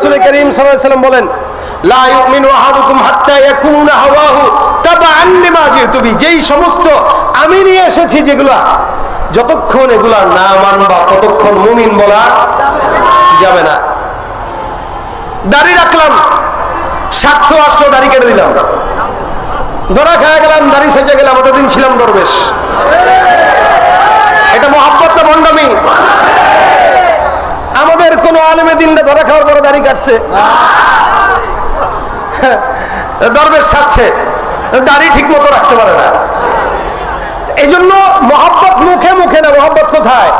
রাসূল করিম সাল্লাম বলেন যতক্ষণ এগুলা ততক্ষণ বলা যাবে না। দাড়ি রাখলাম, স্বার্থ আসলো, দাড়ি কেটে দিলাম। ধরা খাওয়া গেলাম, দাড়ি সেচে গেলাম অতদিন ছিলাম দরবেশ এটা মহাব্বত না ভণ্ডামি আমাদের কোন আলেমে দিনটা ধরা খাওয়ার পরে দাড়ি কাটছে। দরবেশ সাচ্ছে দাড়ি ঠিক মতো রাখতে পারে না। এই জন্য মহাব্বত মুখে মুখে না, মহাব্বত কোথায়?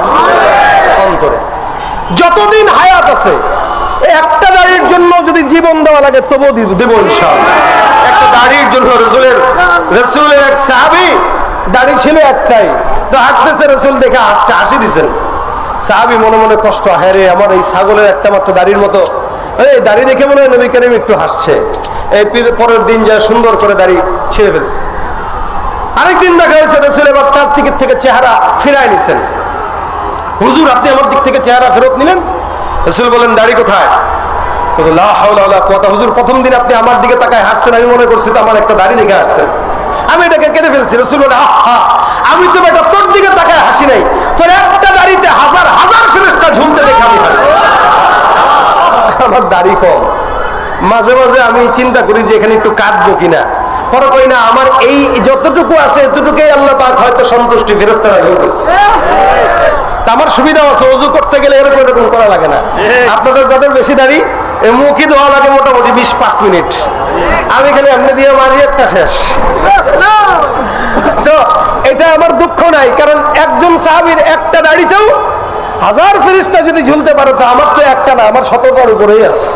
অন্তরে। যতদিন হায়াত আছে একটা দাড়ির জন্য যদি জীবন দেওয়া লাগে দিব দেবো ইনশাআল্লাহ। একটা দাড়ির জন্য রসুলের রসুলের এক সাহাবি, দাড়ি ছিল একটাই। তো হাঁটতেছে, রসুল দেখে হাসছে, হাসি দিছেন। সাহাবি মনে মনে কষ্ট হ্যাঁ রে আমার এই ছাগলের একটা মাত্র দাড়ির মতো এই দাড়ি দেখে মনে হয় নবী করিম একটু হাসছে। এই পরের দিন যা সুন্দর করে দাড়ি ছেড়ে ফেলছে। আরেকদিন দেখা হয়েছে, রসুল এবার তার দিকের থেকে চেহারা ফিরাই নিছেন। হুজুর, আপনি আমার দিক থেকে চেহারা ফেরত নিলেন? রসুল বলেন, দাড়ি কোথায়? কুওয়াতা। হুজুর, প্রথম দিন আপনি আমার দিকে তাকায় হাসছেন, আমি মনে করছি তো আমার একটা দাড়ি দেখে হাসছেন। আমি এটাকে কেটে ফেলছি। রসুল বলে, আহা, আমি তো বেটা তোর দিকে তাকায় হাসি নাই তোর একটা দাড়িতে হাজার হাজার ফেরেস্তা ঝুলতে দেখে আমি হাসছি আমার দাড়ি কম। মাঝে মাঝে আমি চিন্তা করি যে এখানে একটু কাটবো কিনা। পরে কই না, আমার এই যতটুকু আছে আল্লাহ পাক হয়তো সন্তুষ্টি আমার সুবিধা আছে, অজু করতে গেলে এরকম এরকম করা লাগে না। আপনাদের যাদের বেশি দাড়ি মুখই ধোয়া লাগে মোটামুটি বিশ পাঁচ মিনিট। আমি খালি এমনি দিয়ে মারি, একটা শেষ। তো এটা আমার দুঃখ নাই, কারণ একজন সাহাবির একটা দাড়িতেও হাজার ফেরিস্তা যদি ঝুলতে পারে, তো আমার তো একটা না, আমার শতটার উপরেই আছে।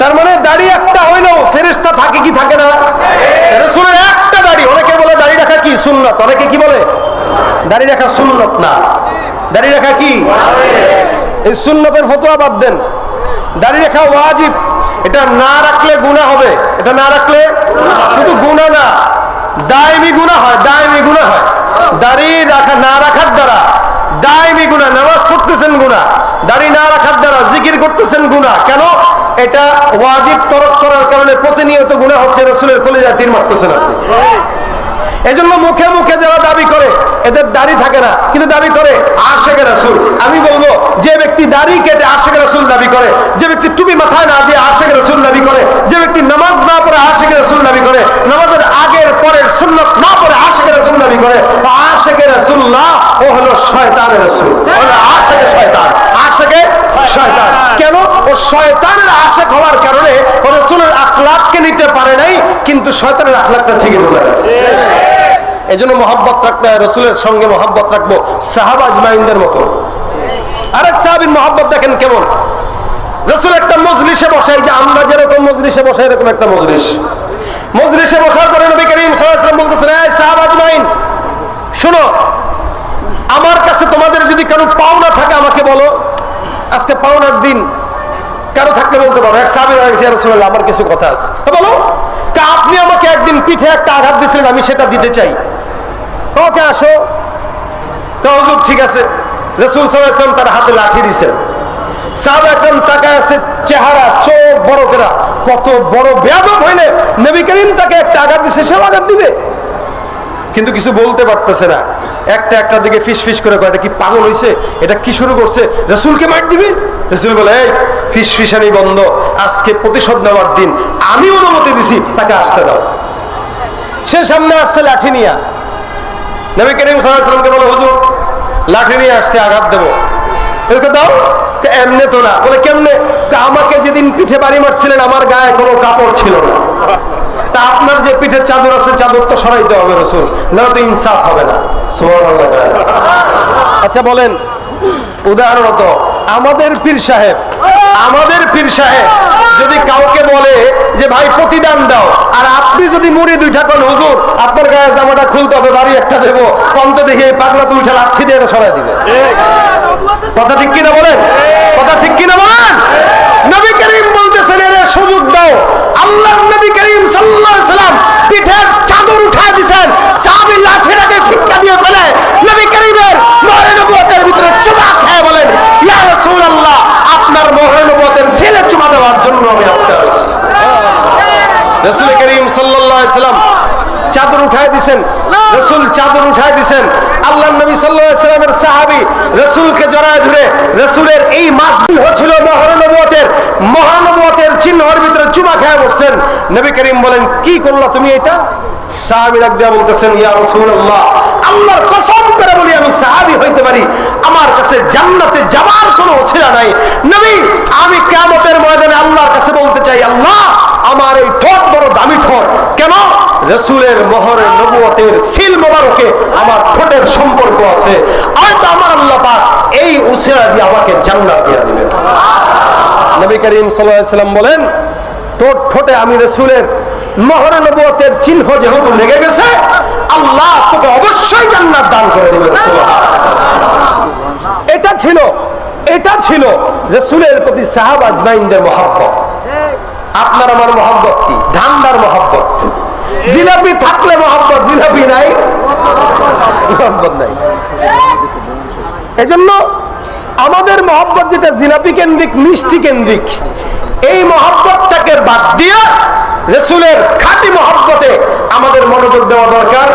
তার মানে দাড়ি একটা হইলেও ফেরিস্তা থাকে কি থাকে না? রসুলের একটা দাড়ি, অনেকে বলে দাড়ি রাখা কি? সুন্নত। অনেকে কি বলে? দাড়ি রাখা সুন্নত না। দাড়ি রাখা কি? এই সুন্নতের ফতোয়া বাদ দেন। দাড়ি রাখা ওয়াজিব। এটা না রাখলে গুনাহ হবে। এটা না রাখলে শুধু গুনাহ না, দায়মি গুনাহ হয়, দায়মি গুনাহ হয়। দাড়ি রাখা না রাখার দ্বারা দায়মি গুনাহ পড়তেছেন গুনাহ। দাড়ি না রাখার দ্বারা জিকির করতেছেন গুনাহ। কেন? এটা ওয়াজিব তরক করার কারণে প্রতিনিয়ত গুনাহ হচ্ছে রসুলের কলিজা তীর মারতেছেন আপনি। এজন্য মুখে মুখে যারা দাবি করে, এদের দাড়ি থাকে না, কিন্তু দাবি করে আশেখ রাসুল। আমি বলব, যে ব্যক্তি দাড়ি কেটে আশেখ রাসুল দাবি করে, যে ব্যক্তি টুপি মাথায় না দিয়ে আশেখ রাসুল দাবি করে, যে ব্যক্তি নামাজ না পড়ে আশেখ রাসুল দাবি করে নামাজের আগের পরের সুন্নত না পড়ে আশেখ রাসুল দাবি করে আশেখ রাসুল্লাহ ও হলো কেন? ও শয়তানের আশেখ হওয়ার কারণে ও রসুলের আখলাককে নিতে পারে নাই, কিন্তু শয়তানের আখলাকটা ঠিকই বলে গেছে। এই জন্য মহাব্বত রাখতে হয়, রসুলের সঙ্গে মহাব্বত রাখব সাহাবাজ মাইন্দের মতো আরেক সাহাবির মহাব্বত দেখেন কেমন? রসুল একটা মজলিসে বসাই যে আমরা যেরকম মজলিসে বসাই এরকম একটা মজলিস। মজলিসে বসার পরে নবী করিম সাল্লাল্লাহু বলতেছেন, এই সাহাবাজ মাইন শোনো আমার কাছে তোমাদের যদি কারও পাওনা থাকে, আমাকে বলো। আজকে পাওনার দিন। কারও থাকলে বলতে পারো। এক সাহাবি রসুল্লাহ আমার কিছু কথা আছে। বলো। আপনি আমাকে একদিন পিঠে একটা আঘাত দিয়েছিলেন, আমি সেটা দিতে চাই। ওকে, আসো। হুজুর, ঠিক আছে। রসুল সাল্লাম তার হাতে লাঠি সাহাব একদম তাকায় চেহারা, চোখ বড় কত বড় হইলে তাকে একটা আঘাত দিছে সেও আঘাত দিবে। কিন্তু কিছু বলতে পারতেছে না। একটা একটা দিকে ফিস ফিস করে এটা কি পাগল হয়েছে এটা কি শুরু করছে? রসুলকে মার দিবে? রসুল বলে, এই, ফিস ফিসানি বন্ধ। আজকে প্রতিশোধ নেওয়ার দিন। আমি অনুমতি দিছি, তাকে আসতে দাও। সে সামনে আসছে লাঠি নিয়া। নবী করিম সাল্লামকে বলে, হুজুর, লাঠি নিয়ে আসছে, আঘাত দেবো। এরকম দাও? এমনে তো না। বলে, কেমনে? আমাকে যেদিন পিঠে বাড়ি মারছিলেন, আমার গায়ে কোনো কাপড় ছিল না। আপনার যে পিঠে চাদর আছে চাদর তো সরাইতে হবে রসুল না তো ইনসাফ হবে না। আচ্ছা বলেন, উদাহরণত, আমাদের পীর সাহেব, আমাদের পীর সাহেব যদি কাউকে বলে যে, ভাই, প্রতিদান দাও। আর আপনি যদি মুড়ি দুইটা কোন হুজুর, আপনার গায়ে জামাটা খুলতে হবে, বাড়ি একটা দেবো। কমতে দেখে পাগলা দুইটা লাঠি দিয়ে সরাই দিবে। কথা ঠিক কিনা বলেন? কথা ঠিক কিনা বলেন? নবী করিম বলতেছেন, এর, সুযোগ দাও আল্লাহ নবী করিম সাল্লাল্লাহু আলাইহি সাল্লাম পিঠের চাদর উঠায় দিবেন সাহাবী লাঠিটাকে ফিক্কা দিয়ে ফেলে নবী করিমের মহরে নবুয়তের ভিতরে চুমা খেয়ে বলেন ইয়া রাসূলুল্লাহ আপনার মহরে নবুয়তের ছেলে চুমা দিছেন, রসুল চাদর দিছেন। আল্লাহ নবী সাল্লামের সাহাবি রসুলকে জড়ায় ধরে রসুলের এই মাস হচ্ছিল মহানবতের মহানবতের চিহ্নের ভিতরে চুমা খেয়ে বসছেন। নবী করিম বলেন, কি করলা তুমি এটা? সাহাবি বলতেছেন, ইয়া আল্লাহর কসম করে বলি, আমি সাহাবী হইতে পারি। আমার কাছে জান্নাতে যাওয়ার কোনো নাই। নবী, আমি কিয়ামতের ময়দানে আল্লাহর কাছে বলতে চাই, আল্লাহ আমার এই ঠোঁট বড় দামি ঠোঁট। কেন? রসুলের মোহরে নবুয়তের সিল মোবারকে আমার ঠোঁটের সম্পর্ক আছে। হয়তো আমার আল্লাহ পাক এই উসিলা দিয়ে আমাকে জান্নাত দিয়ে দিবেন। নবী করিম সাল্লাম বলেন, তোর ঠোঁটে আমি রসুলের মহরে নবুয়তের চিহ্ন যেহেতু লেগে গেছে, আল্লাহ তোকে অবশ্যই জান্নাত দান করে দেবে এটা ছিল এটা ছিল রসুলের প্রতি সাহাব আজমাইনদের মহাব্বত। আপনার আমার মহাব্বত কি? ধান্দার মহাব্বত। জিলাপি থাকলে মহাব্বত, জিলাপি নাই। মহাব্বত নাই। এজন্য আমাদের মহব্বত যেটা জিলাপি কেন্দ্রিক, মিষ্টি কেন্দ্রিক, এই মহব্বতটাকে বাদ দিয়ে রসুলের খাঁটি মহব্বতে আমাদের মনোযোগ দেওয়া দরকার